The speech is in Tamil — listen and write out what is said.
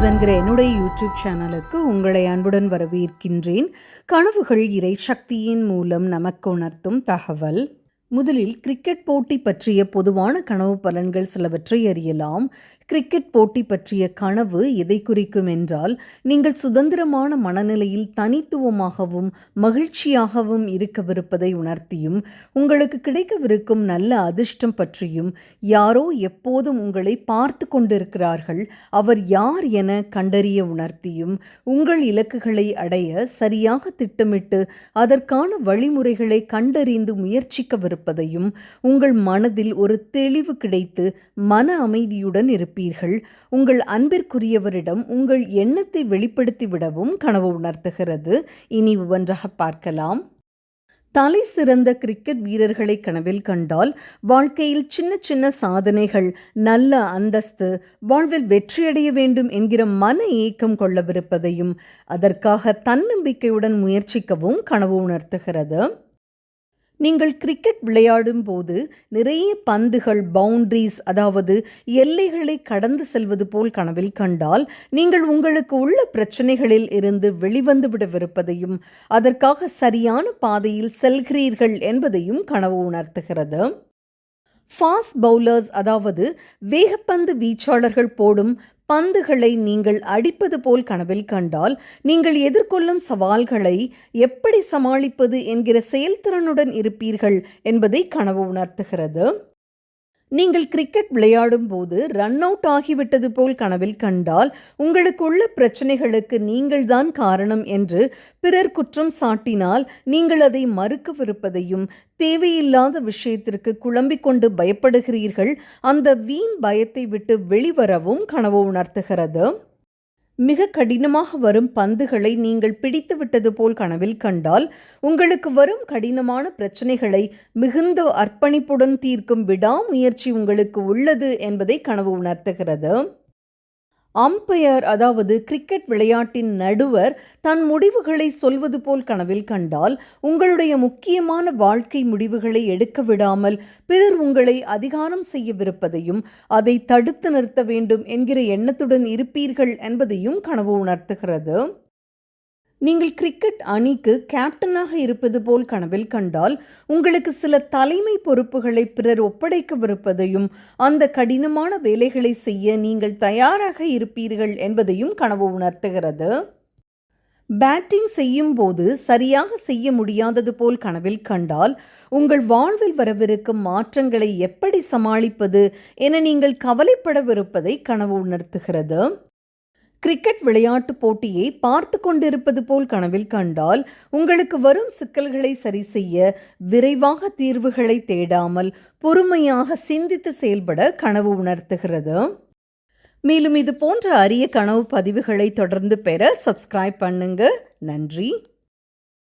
டாக்ஸ் என்கிற என்னுடைய யூடியூப் சேனலுக்கு உங்களை அன்புடன் வரவேற்கின்றேன். கனவுகள் இறை சக்தியின் மூலம் நமக்கு உணர்த்தும் தகவல். முதலில் கிரிக்கெட் போட்டி பற்றிய பொதுவான கனவு பலன்கள் சிலவற்றை அறியலாம். கிரிக்கெட் போட்டி பற்றிய கனவு எதை குறிக்கும் என்றால் நீங்கள் சுதந்திரமான மனநிலையில் தனித்துவமாகவும் மகிழ்ச்சியாகவும் இருக்கவிருப்பதை உணர்த்தியும் உங்களுக்கு கிடைக்கவிருக்கும் நல்ல அதிர்ஷ்டம் பற்றியும் யாரோ எப்போதும் உங்களை பார்த்து கொண்டிருக்கிறார்கள் அவர் யார் என கண்டறிய உணர்த்தியும் உங்கள் இலக்குகளை அடைய சரியாக திட்டமிட்டு அதற்கான வழிமுறைகளை கண்டறிந்து முயற்சிக்கவிருப்பதையும் உங்கள் மனதில் ஒரு தெளிவு கிடைத்து மன அமைதியுடன் இருப்பீர்கள். உங்கள் அன்பிற்குரியவரிடம் உங்கள் எண்ணத்தை வெளிப்படுத்தி விடவும் கனவு உணர்த்துகிறது. இனி ஒவ்வொன்றாக பார்க்கலாம். தலை சிறந்த கிரிக்கெட் வீரர்களை கனவில் கண்டால் வாழ்க்கையில் சின்ன சின்ன சாதனைகள் நல்ல அந்தஸ்து வாழ்வில் வெற்றியடைய வேண்டும் என்கிற மன ஏக்கம் கொள்ளவிருப்பதையும் அதற்காக தன்னம்பிக்கையுடன் முயற்சிக்கவும் கனவு உணர்த்துகிறது. நீங்கள் கிரிக்கெட் விளையாடும் போது நிறைய பந்துகள் பவுண்டரிஸ் அதாவது எல்லைகளை கடந்து செல்வது போல் கனவில் கண்டால் நீங்கள் உங்களுக்கு உள்ள பிரச்சனைகளில் இருந்து வெளிவந்து விடவிருப்பதையும் அதற்காக சரியான பாதையில் செல்கிறீர்கள் என்பதையும் கனவு உணர்த்துகிறது. ஃபாஸ்ட் பவுலர்ஸ் அதாவது வேகப்பந்து வீச்சாளர்கள் போடும் பந்துகளை நீங்கள் அடிப்பது போல் கனவில் கண்டால் நீங்கள் எதிர்கொள்ளும் சவால்களை எப்படி சமாளிப்பது என்கிற செயல்திறனுடன் இருப்பீர்கள் என்பதை கனவு உணர்த்துகிறது. நீங்கள் கிரிக்கெட் விளையாடும் போது ரன் அவுட் ஆகிவிட்டது போல் கனவில் கண்டால் உங்களுக்குள்ள பிரச்சனைகளுக்கு நீங்கள்தான் காரணம் என்று பிறர் குற்றம் சாட்டினால் நீங்கள் அதை மறுக்கவிருப்பதையும் தேவையில்லாத விஷயத்திற்கு குழம்பிக் கொண்டு பயப்படுகிறீர்கள் அந்த வீண் பயத்தை விட்டு வெளிவரவும் கனவு உணர்த்துகிறது. மிக கடினமாக வரும் பந்துகளை நீங்கள் பிடித்துவிட்டது போல் கனவில் கண்டால் உங்களுக்கு வரும் கடினமான பிரச்சனைகளை மிகுந்த அர்ப்பணிப்புடன் தீர்க்கும் விடாமுயற்சி உங்களுக்கு உள்ளது என்பதை கனவு உணர்த்துகிறது. அம்பையர் அதாவது கிரிக்கெட் விளையாட்டின் நடுவர் தன் முடிவுகளை சொல்வது போல் கனவில் கண்டால் உங்களுடைய முக்கியமான வாழ்க்கை முடிவுகளை எடுக்க விடாமல் பிறர் உங்களை அதிகாரம் செய்யவிருப்பதையும் அதை தடுத்து நிறுத்த வேண்டும் என்கிற எண்ணத்துடன் இருப்பீர்கள் என்பதையும் கனவு உணர்த்துகிறது. நீங்கள் கிரிக்கெட் அணிக்கு கேப்டனாக இருப்பது போல் கனவில் கண்டால் உங்களுக்கு சில தலைமை பொறுப்புகளை பிறர் ஒப்படைக்கவிருப்பதையும் அந்த கடினமான வேலைகளை செய்ய நீங்கள் தயாராக இருப்பீர்கள் என்பதையும் கனவு உணர்த்துகிறது. பேட்டிங் செய்யும் போது சரியாக செய்ய முடியாதது போல் கனவில் கண்டால் உங்கள் வாழ்வில் வரவிருக்கும் மாற்றங்களை எப்படி சமாளிப்பது என நீங்கள் கவலைப்படவிருப்பதை கனவு உணர்த்துகிறது. கிரிக்கெட் விளையாட்டு போட்டியை பார்த்து கொண்டிருப்பது போல் கனவில் கண்டால் உங்களுக்கு வரும் சிக்கல்களை சரி செய்ய விரைவாக தீர்வுகளை தேடாமல் பொறுமையாக சிந்தித்து செயல்பட கனவு உணர்த்துகிறது. மேலும் இது போன்ற அரிய கனவு பதிவுகளை தொடர்ந்து பெற சப்ஸ்கிரைப் பண்ணுங்க. நன்றி.